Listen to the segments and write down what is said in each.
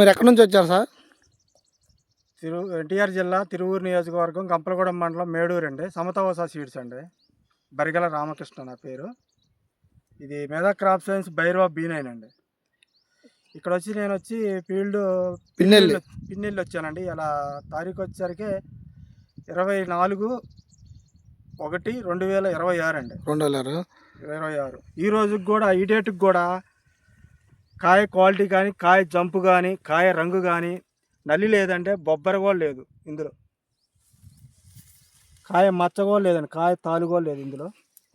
మీరు ఎక్కడి నుంచి వచ్చారు సార్? తిరు ఎన్టీఆర్ జిల్లా తిరువూరు నియోజకవర్గం గంపలగూడెం మండలం మేడూరు అండి. సమతవస సీడ్స్ అండి. బరిగల రామకృష్ణ నా పేరు. ఇది మెదా crop science Bhairava B nine అండి. ఇక్కడ వచ్చి నేను వచ్చి ఫీల్డ్ పిన్నెల్లి. పిన్నెల్లి వచ్చానండి. ఇలా తారీఖు వచ్చేసరికి ఇరవై నాలుగు ఒకటి రెండు వేల ఇరవై ఆరు అండి. రెండు వేల ఇరవై ఆరు. ఈ రోజుకి కూడా ఈ డేట్కి కూడా కాయ క్వాలిటీ కానీ కాయ జంపు కానీ కాయ రంగు కానీ నల్లి లేదంటే బొబ్బర కూడా లేదు ఇందులో. కాయ మచ్చ కూడా లేదండి కాయ తాలు కూడా లేదు ఇందులో.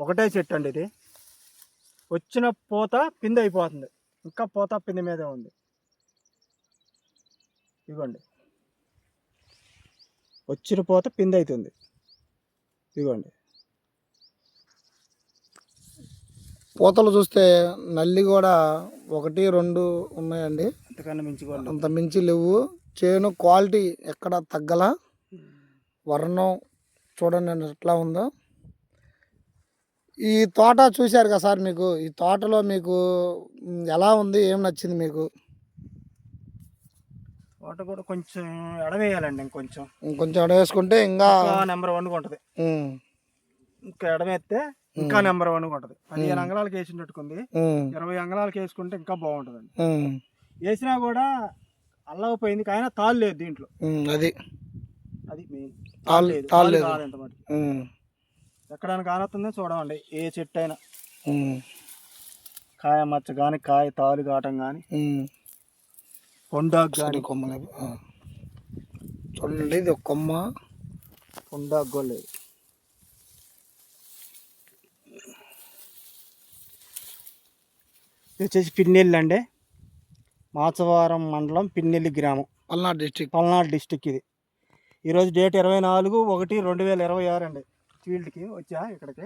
ఒకటే చెట్టు అండి ఇది. వచ్చిన పూత పిండి అయిపోతుంది. ఇంకా పూత పిందె మీదే ఉంది. ఇదిగోండి వచ్చిన పూత పిండి అవుతుంది. ఇదిగోండి పూతలు చూస్తే నల్లి కూడా ఒకటి రెండు ఉన్నాయండి. అంత మించి లేవు. చేను క్వాలిటీ ఎక్కడ తగ్గల. వర్ణం చూడండి ఎట్లా ఉందో. ఈ తోట చూశారు కదా సార్ మీకు? ఈ తోటలో మీకు ఎలా ఉంది? ఏం నచ్చింది మీకు? వాట కూడా కొంచెం ఎడవేయాలండి ఇంకొంచెం. ఇంకొంచెం అడవేసుకుంటే ఇంకా నెంబర్ వన్ ఉంటుంది. ఇంకా ఎడమేస్తే ఇంకా నెంబర్ వన్ ఉంటుంది. పదిహేను అంగళాలకు వేసినట్టుకుంది ఇరవై అంగళాలకు వేసుకుంటే ఇంకా బాగుంటుందండి. వేసినా కూడా అల్లకపోయింది కానీ తాళ్ళు లేదు దీంట్లో. అది. అది మెయిన్. తాళ్ళు- లేదు తాళ్ళు తాళ్ళు లేదు. కాదంట మరి ఉమ్, ఎక్కడైనా కానొస్తుందో చూడమండి ఏ చెట్టు అయినా కాయ మచ్చ కానీ కాయ తాలు కావటం కానీ. పొండాకు కానీ కొమ్మలు. చూడండి ఇది ఒక కొమ్మ. పొండాకు లేదు. ఇది వచ్చేసి పిన్నెల్లి అండి. మాచవరం మండలం పిన్నెల్లి గ్రామం. పల్నాడు డిస్టిక్. పల్నాడు డిస్టిక్ ఇది. ఈరోజు డేట్ ఇరవై నాలుగు ఒకటి రెండు వేల ఇరవై ఆరు అండి. ఫీల్డ్కి వచ్చా ఇక్కడికి?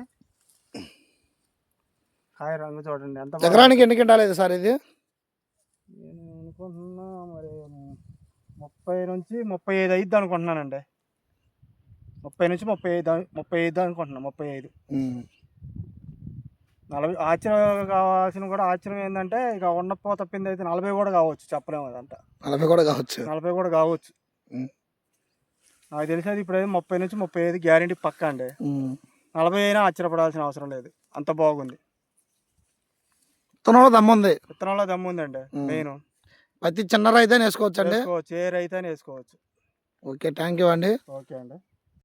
కాయ రంగు చూడండి. ఎంత. ఎకరానికి ఎన్ని కింటాలేదు సార్ ఇది? నేను అనుకుంటున్నా మరి ముప్పై నుంచి ముప్పై ఐదు అయిద్ది అనుకుంటున్నానండి. ముప్పై నుంచి ముప్పై ఐదు ముప్పై ఐదు అనుకుంటున్నా ముప్పై ఐదు. నలభై ఆశ్చర్యం కావాల్సిన కూడా ఆశ్చర్యం ఏంటంటే ఇక ఉన్న పూత తప్పింది అయితే నలభై కూడా కావచ్చు చెప్పలేము అదంతా. నలభై కూడా కావచ్చు. నలభై కూడా కావచ్చు. నాకు తెలిసేది ఇప్పుడు అయితే ముప్పై నుంచి ముప్పై ఐదు గ్యారంటీ పక్కా అండి. నలభై అయినా ఆశ్చర్యపడాల్సిన అవసరం లేదు. అంత బాగుంది. విత్తనంలో దమ్ముంది విత్తనంలో దమ్ము ఉందండి ఉమ్. మెయిన్. ప్రతి చిన్న రైతే వేసుకోవచ్చు అండి వేసుకోవచ్చు ఏ రైతు వేసుకోవచ్చు. ఓకే థ్యాంక్ యూ అండి. ఓకే అండి.